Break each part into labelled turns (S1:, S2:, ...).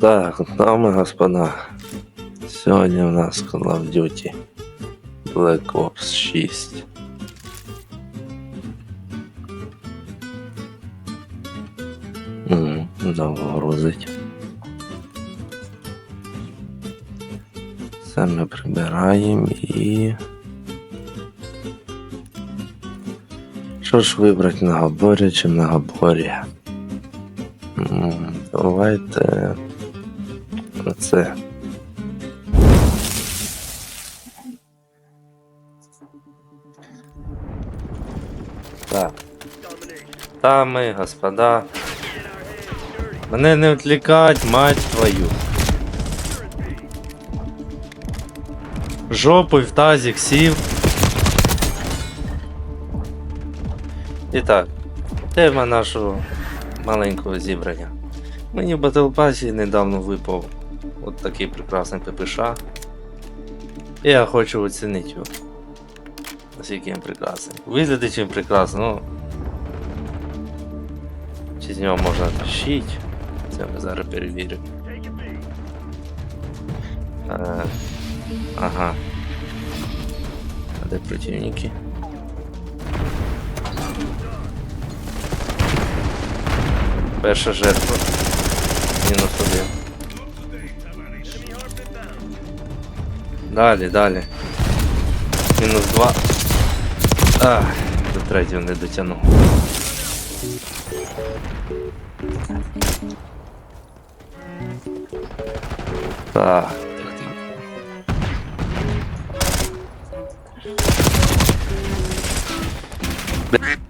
S1: Так, дамы и господа, сегодня у нас Call of Duty Black Ops 6. Мгм, Дав грузить. Це ми прибираємо і. Що ж вибрати на габорі чи на габорі? Давайте це. Так. Дами, господа. Мене не відлікать, мать твою. Жопою в тазик сів. І так, тема нашого маленького зібрання. Мені в Pass недавно випав от такий прекрасний ППШ. Я хочу оцінити його. Наскільки він прекрасний. Виглядить він прекрасно, ну. Чи з нього можна тащити? Це ми зараз перевіримо. Е, ага. А де противники? Перша жертва. Мінус один. Далі, далі. Мінус два. Ах, до третього не дотягнув. Так.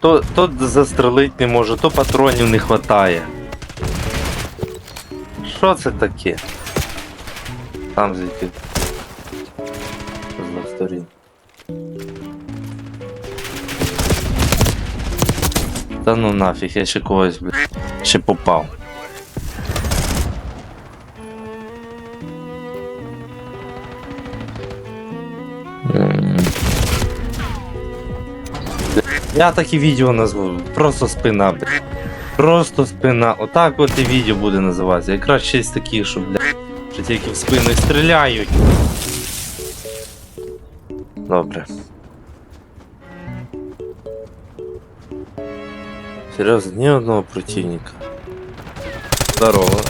S1: То, то застрелить не можу, то патронів не хватає. Що це таке? Там звідки. Сторін. Та ну нафіг, я ще когось, блядь, ще попав. Я такі відео назву. Просто спина, блядь. Просто спина. Отак от і відео буде називатися. Якраз з таких, що, блядь, що тільки в спину і стріляють. Добре. Серйозно, ні одного противника. Здорово.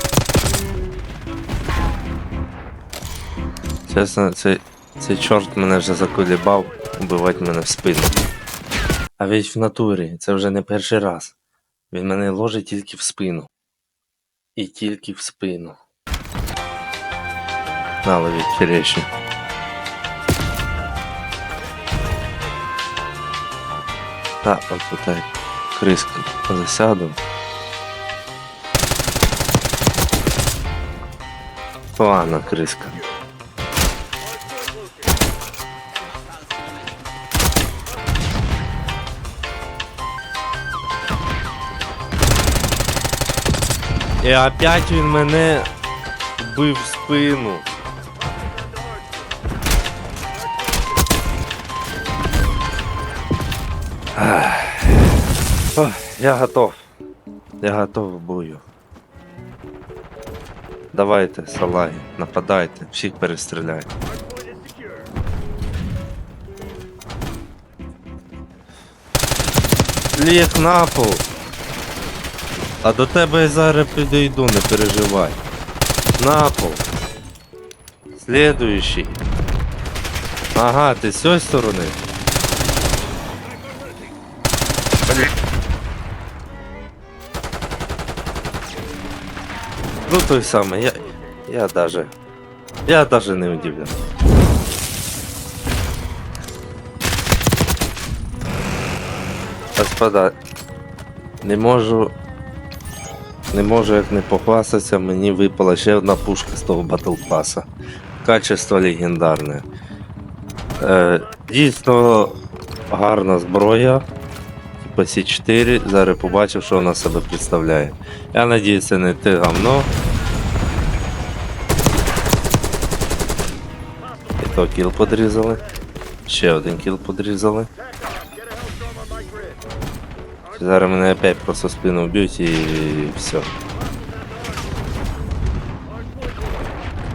S1: Чесно, цей, цей чорт мене вже заколібав убивати мене в спину. А ведь в натурі це вже не перший раз. Він мене ложить тільки в спину. І тільки в спину. На ловіть Так, от тут криску засяду. Погана криска. І опять він мене бив в спину. Я готов. Я готов к бою. Давайте, салаги, нападайте, всіх перестріляйте. Ліг на пол. А до тебе я зараз підійду, не переживай. На пол. Следующий. Ага, ти з цієї сторони. Ну той самий, я. Я даже. Я даже не удивлен. Господа, не можу. Не можу як не похвастатися, мені випала ще одна пушка з того Pass. Качество легендарне. Е, дійсно гарна зброя. Типа С4. Зараз побачив, що вона себе представляє. Я надіюсь, це не те гавно. І то кіл подрізали. Ще один кіл подрізали. Зараз мене опять просто спину вб'ють і все.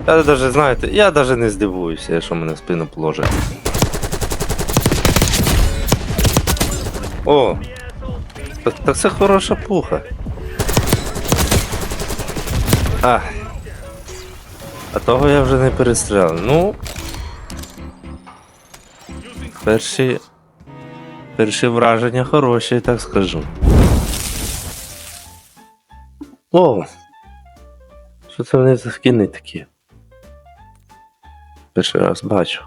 S1: Я даже, знаєте, я даже не здивуюся, якщо мене в спину положить. О! Так, так це хороша пуха. А. А того я вже не перестріляв. Ну. Перші. Перші враження хороші, так скажу. О! Що це вони за скини такі? Перший раз бачу.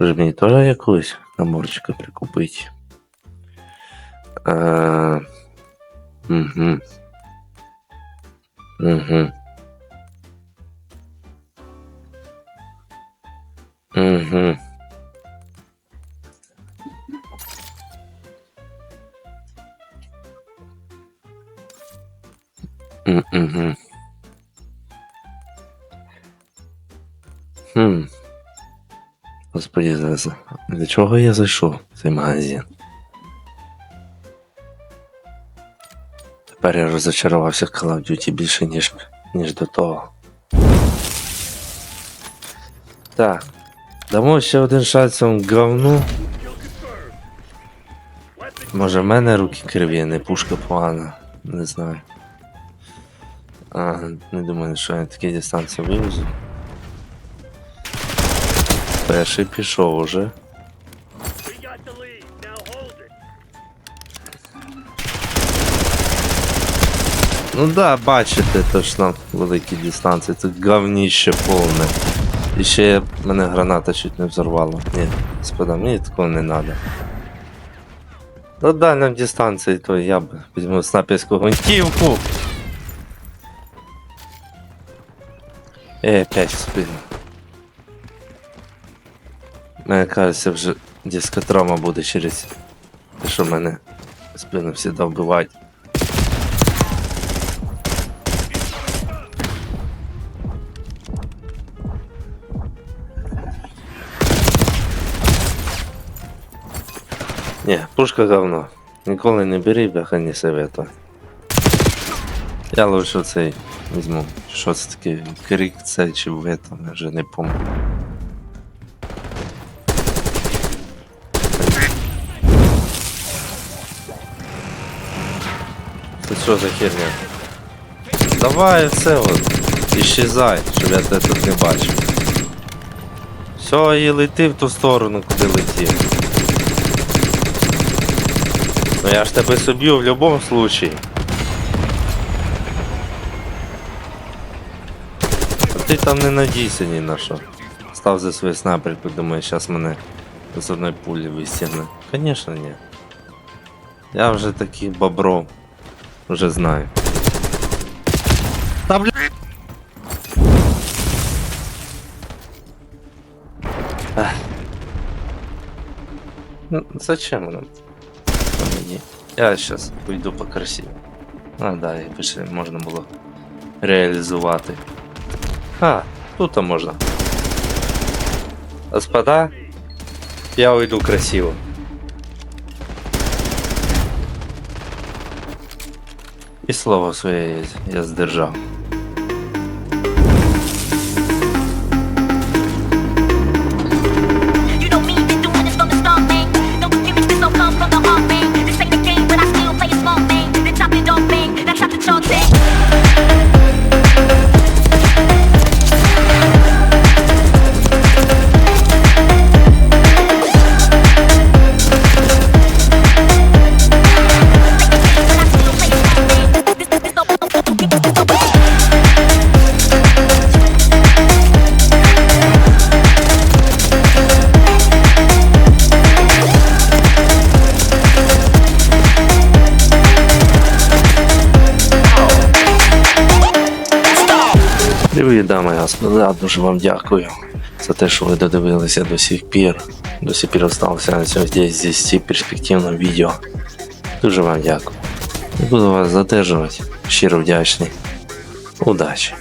S1: Може мені теж якогось наборчика прикупити. А, угу. Угу. Угу. Угу. Хм. Господи, за- за- для чого я зайшов в цей магазин? Тепер я в Call of Duty більше, ніж, ніж до того. Так. Дамо ще один шанс цьому говну. Може в мене руки криві, не пушка погана. Не знаю. А, не думаю, що я такі дистанції вивезу. Перший пішов уже. Ну да, бачите, точно великі дистанції. Тут говніще повне. І ще мене граната чуть не взорвала. Ні, господа, мені такого не треба. Ну дальнім дистанції, то я б візьму снайперську гвинтівку. Е, опять в спину. Мені кажеться, вже дискотрома буде через те, що мене спину всі вбивають. Ні, пушка говно. Ніколи не бери, бляха не советую. Я лучше цей візьму. Що це таке? Крик це чи в этом, я вже не пам'ятаю. Це що за херня? Давай все от. Іщезай, щоб я тебе тут не бачив. Все, і лети в ту сторону, куди летів. Ну я ж тебе соб'ю в будь-якому случае. А ти там не надійся ні на що. Став за свою снайперку, думаю, зараз мене з одної пулі вистягне. Конечно ні. Я вже такий бобро. Вже знаю. Та бля... Ах. Ну, зачем нам? мені? Я зараз уйду по красиві. А, да, і пише, можна було реалізувати. А, тут можна. Господа, я уйду красиво. І слово своє я здержав. Привіт, дами господа, дуже вам дякую за те, що ви додивилися до сих пір. До сих пір залишилися на сьогодні з 10 перспективним відео. Дуже вам дякую. Не буду вас задержувати. Щиро вдячний. Удачі!